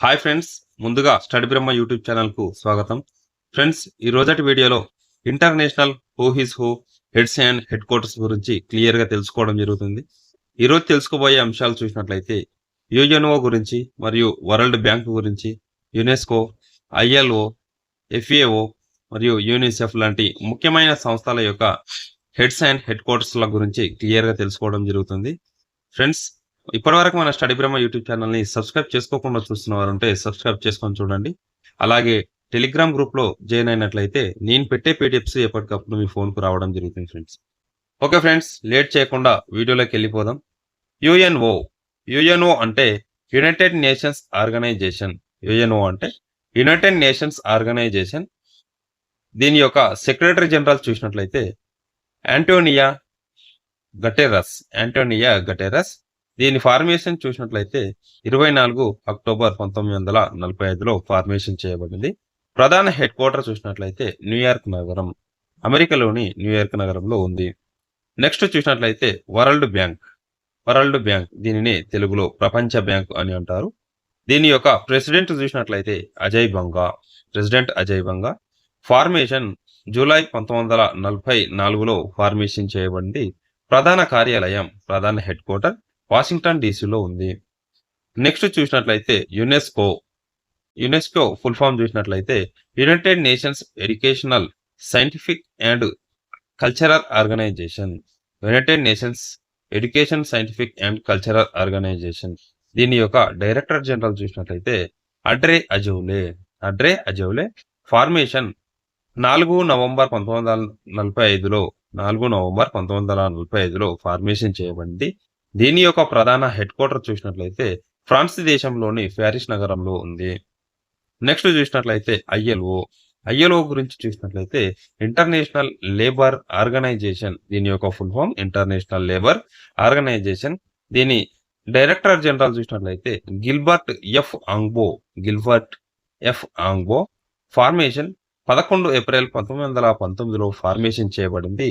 Hi friends ముందుగా study Brahma YouTube ఛానల్కు స్వాగతం. ఫ్రెండ్స్ ఈ రోజటి వీడియోలో international who his who heads and headquarters గురించి క్లియర్గా తెలుసుకోవడం జరుగుతుంది. ఈరోజు తెలుసుకోబోయే అంశాలు చూసినట్లయితే యుఎన్ఓ గురించి మరియు వరల్డ్ బ్యాంక్ గురించి యునెస్కో ఐఎల్ఓ ఎఫ్ఏఓ మరియు యూనిసెఫ్ లాంటి ముఖ్యమైన సంస్థల యొక్క హెడ్స్ అండ్ హెడ్ క్వార్టర్స్ల గురించి క్లియర్గా తెలుసుకోవడం జరుగుతుంది. ఫ్రెండ్స్ ఇప్పటివరకు మన స్టడీ బ్రహ్మ యూట్యూబ్ ఛానల్ని సబ్స్క్రైబ్ చేసుకోకుండా చూస్తున్న వారు ఉంటే సబ్స్క్రైబ్ చేసుకొని చూడండి. అలాగే టెలిగ్రామ్ గ్రూప్లో జాయిన్ అయినట్లయితే నేను పెట్టే పీడిఎఫ్స్ ఎప్పటికప్పుడు మీ ఫోన్కు రావడం జరుగుతుంది ఫ్రెండ్స్. ఓకే ఫ్రెండ్స్ లేట్ చేయకుండా వీడియోలోకి వెళ్ళిపోదాం. యుఎన్ఓ. యుఎన్ఓ అంటే యునైటెడ్ నేషన్స్ ఆర్గనైజేషన్. యుఎన్ఓ అంటే యునైటెడ్ నేషన్స్ ఆర్గనైజేషన్. దీని యొక్క సెక్రటరీ జనరల్ చూసినట్లయితే యాంటోనియా గటెరస్. Antonia Guterres. దీని ఫార్మేషన్ చూసినట్లయితే ఇరవై నాలుగు అక్టోబర్ పంతొమ్మిది వందల నలభై ఐదులో ఫార్మేషన్ చేయబడింది. ప్రధాన హెడ్ క్వార్టర్ చూసినట్లయితే న్యూయార్క్ నగరం అమెరికాలోని న్యూయార్క్ నగరంలో ఉంది. నెక్స్ట్ చూసినట్లయితే వరల్డ్ బ్యాంక్ వరల్డ్ బ్యాంక్ దీనిని తెలుగులో ప్రపంచ బ్యాంక్ అని అంటారు. దీని యొక్క ప్రెసిడెంట్ చూసినట్లయితే Ajay Banga president Ajay Banga. Formation July పంతొమ్మిది వందల నలభై నాలుగులో ఫార్మేషన్ చేయబడింది. ప్రధాన కార్యాలయం ప్రధాన హెడ్ క్వార్టర్ వాషింగ్టన్ డీసీలో ఉంది. నెక్స్ట్ చూసినట్లయితే యునెస్కో. యునెస్కో ఫుల్ ఫామ్ చూసినట్లయితే United Nations educational scientific and cultural organisation. United Nations education scientific and cultural organisation. దీని యొక్క డైరెక్టర్ జనరల్ చూసినట్లయితే అడ్రే అజౌలే. అడ్రే అజౌలే ఫార్మేషన్ నాలుగు నవంబర్ పంతొమ్మిది వందల నలభై ఐదులో నాలుగు నవంబర్ పంతొమ్మిది వందల నలభై ఐదులో ఫార్మేషన్ చేయబడింది. దీని యొక్క ప్రధాన హెడ్ క్వార్టర్ చూసినట్లయితే ఫ్రాన్స్ దేశంలోని ప్యారిస్ నగరంలో ఉంది. నెక్స్ట్ చూసినట్లయితే ఐఎల్ఓ. ఐఎల్ఓ గురించి చూసినట్లయితే ఇంటర్నేషనల్ లేబర్ ఆర్గనైజేషన్ దీని యొక్క full form international labour organisation. దీని డైరెక్టర్ జనరల్ చూసినట్లయితే Gilbert F Houngbo. Gilbert F Houngbo formation పదకొండు ఏప్రిల్ పంతొమ్మిది వందల పంతొమ్మిదిలో ఫార్మేషన్ చేయబడింది.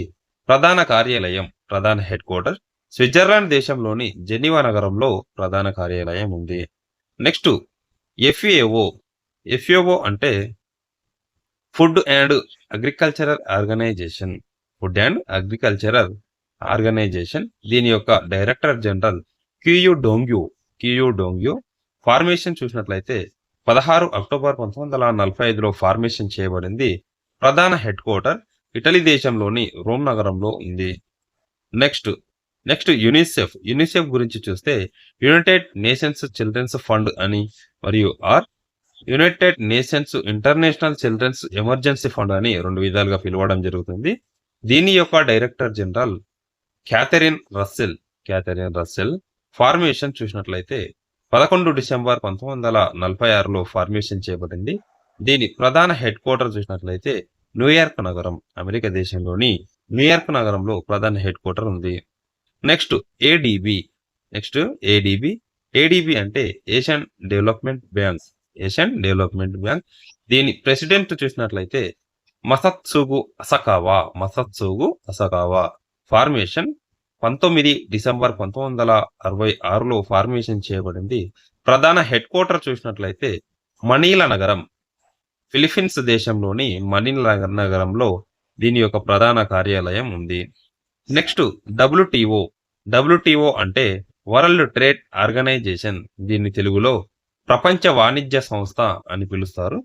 ప్రధాన కార్యాలయం ప్రధాన హెడ్ క్వార్టర్ స్విట్జర్లాండ్ దేశంలోని జెనీవా నగరంలో ప్రధాన కార్యాలయం ఉంది. Next FAO. ఎఫ్ఏఓ అంటే food and agricultural organisation. Food and agricultural organisation. దీని యొక్క director general Qu Dongyu. Qu Dongyu. Formation చూసినట్లయితే పదహారు అక్టోబర్ పంతొమ్మిది వందల నలభై ఐదులో ఫార్మేషన్ చేయబడింది. ప్రధాన హెడ్ క్వార్టర్ ఇటలీ దేశంలోని రోమ్ నగరంలో ఉంది. Next next UNICEF. యునిసెఫ్ గురించి చూస్తే యునైటెడ్ నేషన్స్ చిల్డ్రన్స్ ఫండ్ అని మరియు or United Nations international children's emergency fund అని రెండు విధాలుగా పిలవడం జరుగుతుంది. దీని యొక్క director general Catherine Russell Catherine Russell formation చూసినట్లయితే పదకొండు డిసెంబర్ పంతొమ్మిది వందల నలభై ఆరులో ఫార్మేషన్ చేయబడింది. దీని ప్రధాన హెడ్ క్వార్టర్ చూసినట్లయితే న్యూయార్క్ నగరం అమెరికా దేశంలోని న్యూయార్క్ నగరంలో ప్రధాన హెడ్ క్వార్టర్ ఉంది. Next ADB next ADB ADB అంటే Asian development bank Asian development bank దీని ప్రెసిడెంట్ చూసినట్లయితే మసత్సుగు అసకావా. మసత్సుగు అసకావా. ఫార్మేషన్ పంతొమ్మిది డిసెంబర్ పంతొమ్మిది వందల అరవై ఆరులో ఫార్మేషన్ చేయబడింది. ప్రధాన హెడ్ క్వార్టర్ చూసినట్లయితే మనీల నగరం. ఫిలిపిన్స్ దేశంలోని మనీల నగరంలో దీని యొక్క ప్రధాన కార్యాలయం ఉంది. నెక్స్ట్ డబ్ల్యూటిఓ డబ్ల్యూటిఓ అంటే వరల్డ్ ట్రేడ్ ఆర్గనైజేషన్ దీన్ని తెలుగులో ప్రపంచ వాణిజ్య సంస్థ అని పిలుస్తారు.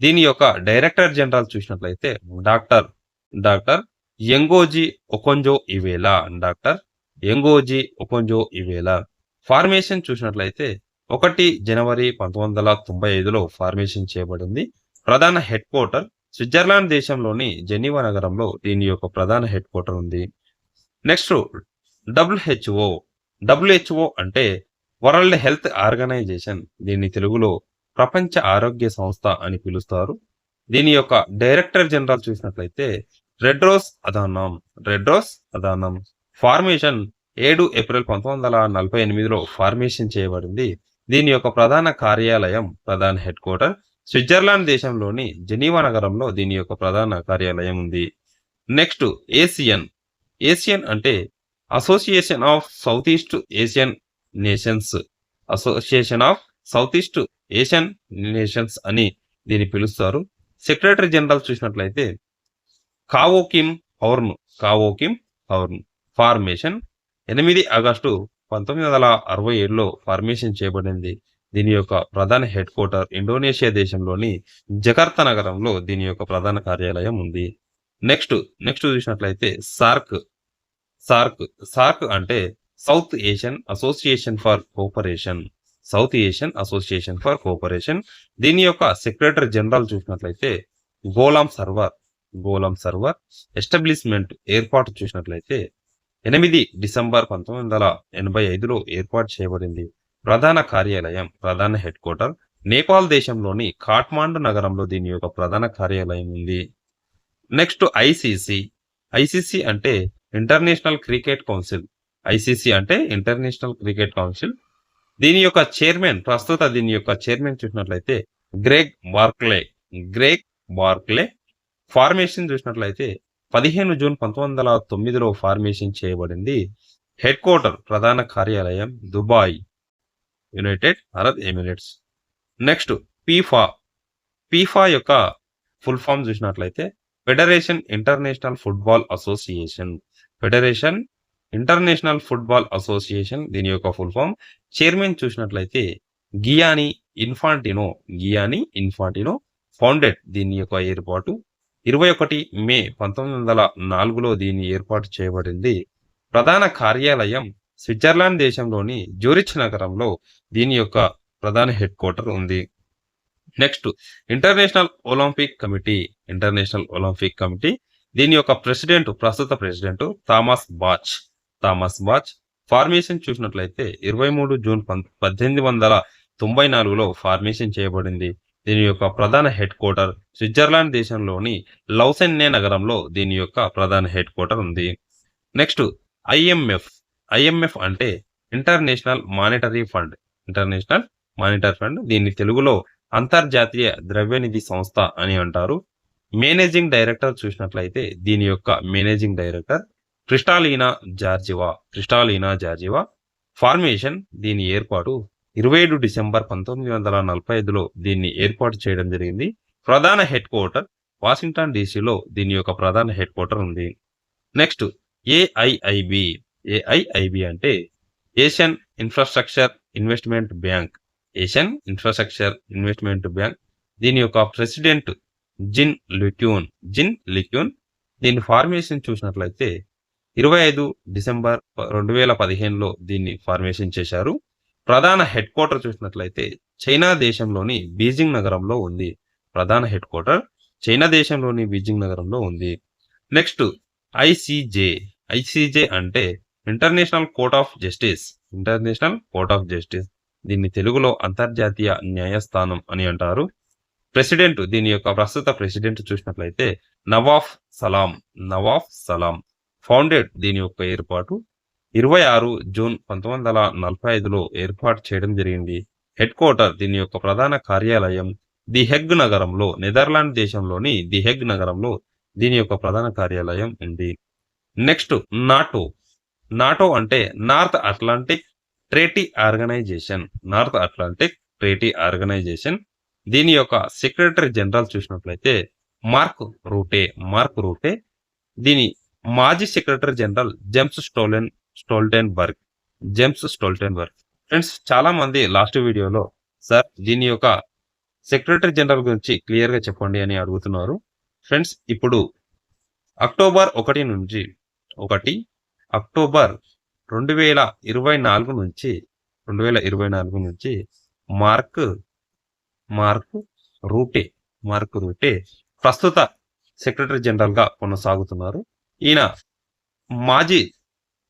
దీని యొక్క డైరెక్టర్ జనరల్ చూసినట్లయితే doctor doctor Ngozi Okonjo Iweala doctor Ngozi Okonjo Iweala. Formation చూసినట్లయితే ఒకటి జనవరి పంతొమ్మిది వందల తొంభై ఐదులో ఫార్మేషన్ చేయబడింది. ప్రధాన హెడ్ క్వార్టర్ స్విట్జర్లాండ్ దేశంలోని జెనీవా నగరంలో దీని యొక్క ప్రధాన హెడ్ క్వార్టర్ ఉంది. Next WHO. డబ్ల్యూహెచ్ఓ అంటే వరల్డ్ హెల్త్ ఆర్గనైజేషన్. దీన్ని తెలుగులో ప్రపంచ ఆరోగ్య సంస్థ అని పిలుస్తారు. దీని యొక్క డైరెక్టర్ జనరల్ చూసినట్లయితే రెడ్రోస్ అదానం రెడ్రోస్ అదానం ఫార్మేషన్ ఏడు ఏప్రిల్ పంతొమ్మిది వందల నలభై ఎనిమిదిలో ఫార్మేషన్ చేయబడింది. దీని యొక్క ప్రధాన కార్యాలయం ప్రధాన హెడ్ క్వార్టర్ స్విట్జర్లాండ్ దేశంలోని జెనీవా నగరంలో దీని యొక్క ప్రధాన కార్యాలయం ఉంది. Next ASEAN. ఏసియన్ అంటే association of south east Asian nations association of south east Asian nations అని దీన్ని పిలుస్తారు. సెక్రటరీ జనరల్ చూసినట్లయితే కావోకిమ్ హౌర్న్ కావోకిమ్ హౌర్న్ ఫార్మేషన్ ఎనిమిది ఆగస్టు పంతొమ్మిది వందల అరవై ఏడులో ఫార్మేషన్ చేయబడింది. దీని యొక్క ప్రధాన హెడ్ క్వార్టర్ ఇండోనేషియా దేశంలోని జకర్తా నగరంలో దీని యొక్క ప్రధాన కార్యాలయం ఉంది. నెక్స్ట్ నెక్స్ట్ చూసినట్లయితే సార్క్ సార్క్ సార్క్ అంటే South Asian association for cooperation South Asian association for cooperation దీని యొక్క సెక్రటరీ జనరల్ చూసినట్లయితే గోలాం సర్వర్ గోలాం సర్వర్ ఎస్టాబ్లిష్మెంట్ ఏర్పాటు చూసినట్లయితే ఎనిమిది డిసెంబర్ పంతొమ్మిది వందల ఎనభై ఐదులో ఏర్పాటు చేయబడింది. ప్రధాన కార్యాలయం ప్రధాన హెడ్ క్వార్టర్ నేపాల్ దేశంలోని కాఠ్మాండు నగరంలో దీని యొక్క ప్రధాన కార్యాలయం ఉంది. నెక్స్ట్ ఐసిసి ఐసిసి అంటే ఇంటర్నేషనల్ క్రికెట్ కౌన్సిల్ ఐసీసీ అంటే ఇంటర్నేషనల్ క్రికెట్ కౌన్సిల్. దీని యొక్క చైర్మన్ ప్రస్తుత దీని యొక్క చైర్మన్ చూసినట్లయితే Greg Barclay Greg Barclay formation చూసినట్లయితే పదిహేను జూన్ పంతొమ్మిది వందల తొమ్మిదిలో ఫార్మేషన్ చేయబడింది. హెడ్ క్వార్టర్ ప్రధాన కార్యాలయం Dubai United Arab Emirates. Next FIFA. FIFA యొక్క ఫుల్ ఫామ్ చూసినట్లయితే federation international football association. Federation international football association దీని యొక్క ఫుల్ ఫామ్. చైర్మన్ చూసినట్లయితే Gianni Infantino Gianni Infantino founded దీని యొక్క ఏర్పాటు. ఇరవై ఒకటి మే పంతొమ్మిది వందల నాలుగులో దీన్ని ఏర్పాటు చేయబడింది. ప్రధాన కార్యాలయం స్విట్జర్లాండ్ దేశంలోని జూరిచ్ నగరంలో దీని యొక్క ప్రధాన హెడ్ క్వార్టర్ ఉంది. Next international Olympic committee international Olympic committee దీని యొక్క ప్రెసిడెంట్ ప్రస్తుత president Thomas Bach. Thomas Bach formation చూసినట్లయితే ఇరవై మూడు జూన్ పం- పద్దెనిమిది వందల తొంభై నాలుగులో ఫార్మేషన్ చేయబడింది. దీని యొక్క ప్రధాన హెడ్ క్వార్టర్ స్విట్జర్లాండ్ దేశంలోని లౌసెన్నే నగరంలో దీని యొక్క ప్రధాన హెడ్ క్వార్టర్ ఉంది. నెక్స్ట్ ఐఎంఎఫ్ ఐఎంఎఫ్ అంటే international monetary fund. International monetary fund దీన్ని తెలుగులో అంతర్జాతీయ ద్రవ్యనిధి సంస్థ అని అంటారు. మేనేజింగ్ డైరెక్టర్ చూసినట్లయితే దీని యొక్క managing director Kristalina Georgieva Kristalina Georgieva formation దీని ఏర్పాటు ఇరవై ఏడు డిసెంబర్ పంతొమ్మిది వందల నలభై ఐదులో దీన్ని ఏర్పాటు చేయడం జరిగింది. ప్రధాన హెడ్ క్వార్టర్ వాషింగ్టన్ డీసీలో దీని యొక్క ప్రధాన హెడ్ క్వార్టర్ ఉంది. Next AIIB. ఏఐఐబి అంటే Asian infrastructure investment bank. Asian infrastructure investment bank దీని యొక్క president Jin Liqun Jin Liqun దీని ఫార్మేషన్ చూసినట్లయితే ఇరవై ఐదు డిసెంబర్ రెండు వేల పదిహేనులో దీన్ని ఫార్మేషన్ చేశారు. ప్రధాన హెడ్ క్వార్టర్ చూసినట్లయితే చైనా దేశంలోని బీజింగ్ నగరంలో ఉంది. ప్రధాన హెడ్ క్వార్టర్ చైనా దేశంలోని బీజింగ్ నగరంలో ఉంది. నెక్స్ట్ ఐసిజే ఐసీజే అంటే international court of justice. International court of justice. దీన్ని తెలుగులో అంతర్జాతీయ న్యాయస్థానం అని అంటారు. ప్రెసిడెంట్ దీని యొక్క ప్రస్తుత ప్రెసిడెంట్ చూసినట్లయితే Nawaf Salam Nawaf Salam founded దీని యొక్క ఏర్పాటు ఇరవై ఆరు జూన్ పంతొమ్మిది వందల నలభై ఐదులో ఏర్పాటు చేయడం జరిగింది. హెడ్ క్వార్టర్ దీని యొక్క ప్రధాన కార్యాలయం ది హెగ్ నగరంలో నెదర్లాండ్ దేశంలోని ది హెగ్ నగరంలో దీని యొక్క ప్రధాన కార్యాలయం ఉంది. Next NATO. నాటో అంటే north Atlantic treaty organisation. North Atlantic treaty organisation దీని యొక్క సెక్రటరీ జనరల్ చూసినట్లయితే మార్క్ రూటే మార్క్ రూటే దీని మాజీ secretary general James Stolten Stoltenberg Stolten Stoltenberg. Friends చాలా మంది లాస్ట్ వీడియోలో సార్ దీని యొక్క సెక్రటరీ జనరల్ గురించి క్లియర్గా చెప్పండి అని అడుగుతున్నారు. ఫ్రెండ్స్ ఇప్పుడు అక్టోబర్ ఒకటి నుంచి ఒకటి అక్టోబర్ రెండు వేల ఇరవై నాలుగు నుంచి రెండు వేల ఇరవై నాలుగు నుంచి మార్క్ మార్క్ రూటే మార్క్ రూటే ప్రస్తుత సెక్రటరీ జనరల్గా కొనసాగుతున్నారు. ఈయన మాజీ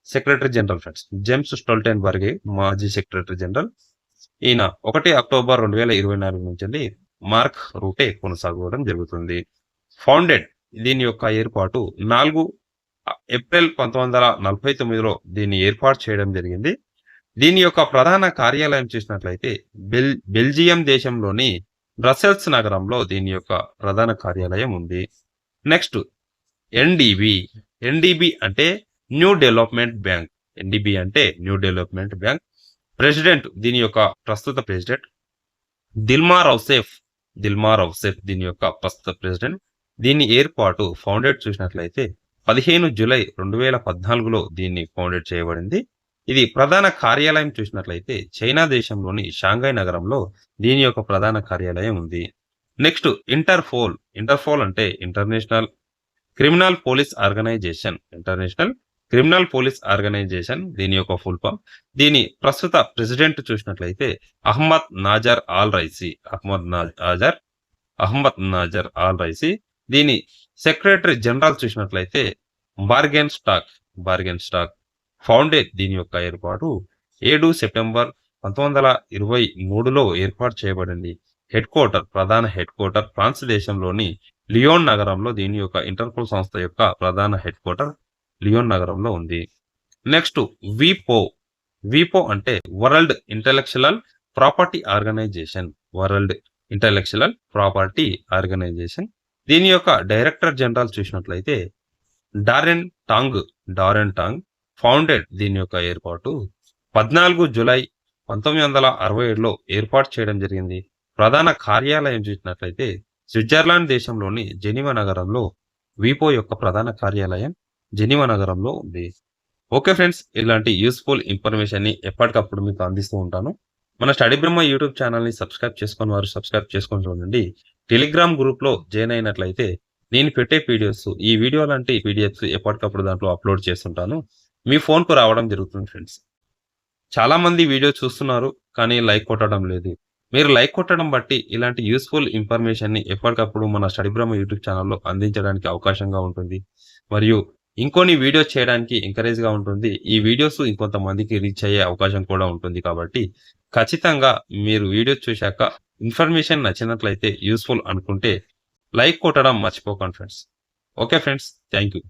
secretary general friends James Stoltenberg మాజీ సెక్రటరీ జనరల్. ఈయన ఒకటి అక్టోబర్ రెండు వేల ఇరవై నాలుగు నుంచి మార్క్ రూటే కొనసాగడం జరుగుతుంది. ఫౌండెడ్ దీని యొక్క ఏర్పాటు నాలుగు ఏప్రిల్ పంతొమ్మిది వందల నలభై తొమ్మిదిలో దీన్ని ఏర్పాటు చేయడం జరిగింది. దీని యొక్క ప్రధాన కార్యాలయం చూసినట్లయితే బెల్ బెల్జియం దేశంలోని బ్రసెల్స్ నగరంలో దీని యొక్క ప్రధాన కార్యాలయం ఉంది. నెక్స్ట్ ఎన్డిబి ఎన్డిబి అంటే న్యూ డెవలప్మెంట్ బ్యాంక్. ఎన్డిబి అంటే న్యూ డెవలప్మెంట్ బ్యాంక్. ప్రెసిడెంట్ దీని యొక్క ప్రస్తుత president. Dilma Rousseff Dilma Rousseff దీని యొక్క ప్రస్తుత ప్రెసిడెంట్. దీని ఏర్పాటు ఫౌండెడ్ చూసినట్లయితే పదిహేను జూలై రెండు వేల పద్నాలుగులో దీన్ని ఫౌండెడ్ చేయబడింది. ఇది ప్రధాన కార్యాలయం చూసినట్లయితే చైనా దేశంలోని షాంఘై నగరంలో దీని యొక్క ప్రధాన కార్యాలయం ఉంది. నెక్స్ట్ ఇంటర్ఫోల్ ఇంటర్ఫోల్ అంటే international criminal police organisation. International criminal police organisation దీని యొక్క ఫుల్ ఫామ్. దీని ప్రస్తుత ప్రెసిడెంట్ చూసినట్లయితే Ahmed Naser Al Raisi. Ahmed Naser Ahmed Naser Al Raisi. దీని సెక్రటరీ జనరల్ చూసినట్లయితే బార్గెన్ స్టాక్. Jurgen Stock. ఫౌండే దీని యొక్క ఏర్పాటు ఏడు సెప్టెంబర్ పంతొమ్మిది వందల ఇరవై మూడులో ఏర్పాటు చేయబడింది. హెడ్ క్వార్టర్ ప్రధాన హెడ్ క్వార్టర్ ఫ్రాన్స్ దేశంలోని లియోన్ నగరంలో దీని యొక్క ఇంటర్పోల్ సంస్థ యొక్క ప్రధాన హెడ్ క్వార్టర్ లియోన్ నగరంలో ఉంది. నెక్స్ట్ విపో. విపో అంటే world intellectual property organisation. World intellectual property organisation. దీని యొక్క డైరెక్టర్ జనరల్ చూసినట్లయితే Daren Tang. Daren Tang founded దీని యొక్క ఏర్పాటు పద్నాలుగు జులై పంతొమ్మిది వందల అరవై ఏడులో ఏర్పాటు చేయడం జరిగింది. ప్రధాన కార్యాలయం చూసినట్లయితే స్విట్జర్లాండ్ దేశంలోని జెనివా నగరంలో విపో యొక్క ప్రధాన కార్యాలయం జెనివా నగరంలో ఉంది. ఓకే ఫ్రెండ్స్ ఇలాంటి యూస్ఫుల్ ఇన్ఫర్మేషన్ని ఎప్పటికప్పుడు మీకు అందిస్తూ ఉంటాను. మన స్టడీ బ్రహ్మ యూట్యూబ్ ఛానల్ని సబ్స్క్రైబ్ చేసుకుని వారు సబ్స్క్రైబ్ చేసుకొని చూడండి. టెలిగ్రామ్ గ్రూప్లో జాయిన్ అయినట్లయితే నేను పెట్టే వీడియోస్ ఈ వీడియో లాంటి పీడిఎఫ్స్ ఎప్పటికప్పుడు దాంట్లో అప్లోడ్ చేస్తుంటాను. మీ ఫోన్కు రావడం జరుగుతుంది ఫ్రెండ్స్. చాలామంది వీడియో చూస్తున్నారు కానీ లైక్ కొట్టడం లేదు. మీరు లైక్ కొట్టడం బట్టి ఇలాంటి యూస్ఫుల్ ఇన్ఫర్మేషన్ని ఎప్పటికప్పుడు మన స్టడీ బ్రహ్మ యూట్యూబ్ ఛానల్లో అందించడానికి అవకాశంగా ఉంటుంది. మరియు ఇంకొన్ని వీడియోస్ చేయడానికి ఎంకరేజ్గా ఉంటుంది. ఈ వీడియోస్ ఇంకొంతమందికి రీచ్ అయ్యే అవకాశం కూడా ఉంటుంది కాబట్టి ఖచ్చితంగా మీరు వీడియోస్ చూశాక ఇన్ఫర్మేషన్ నచ్చినట్లయితే యూస్ఫుల్ అనుకుంటే లైక్ కొట్టడం మర్చిపోకండి friends. Okay friends thank you.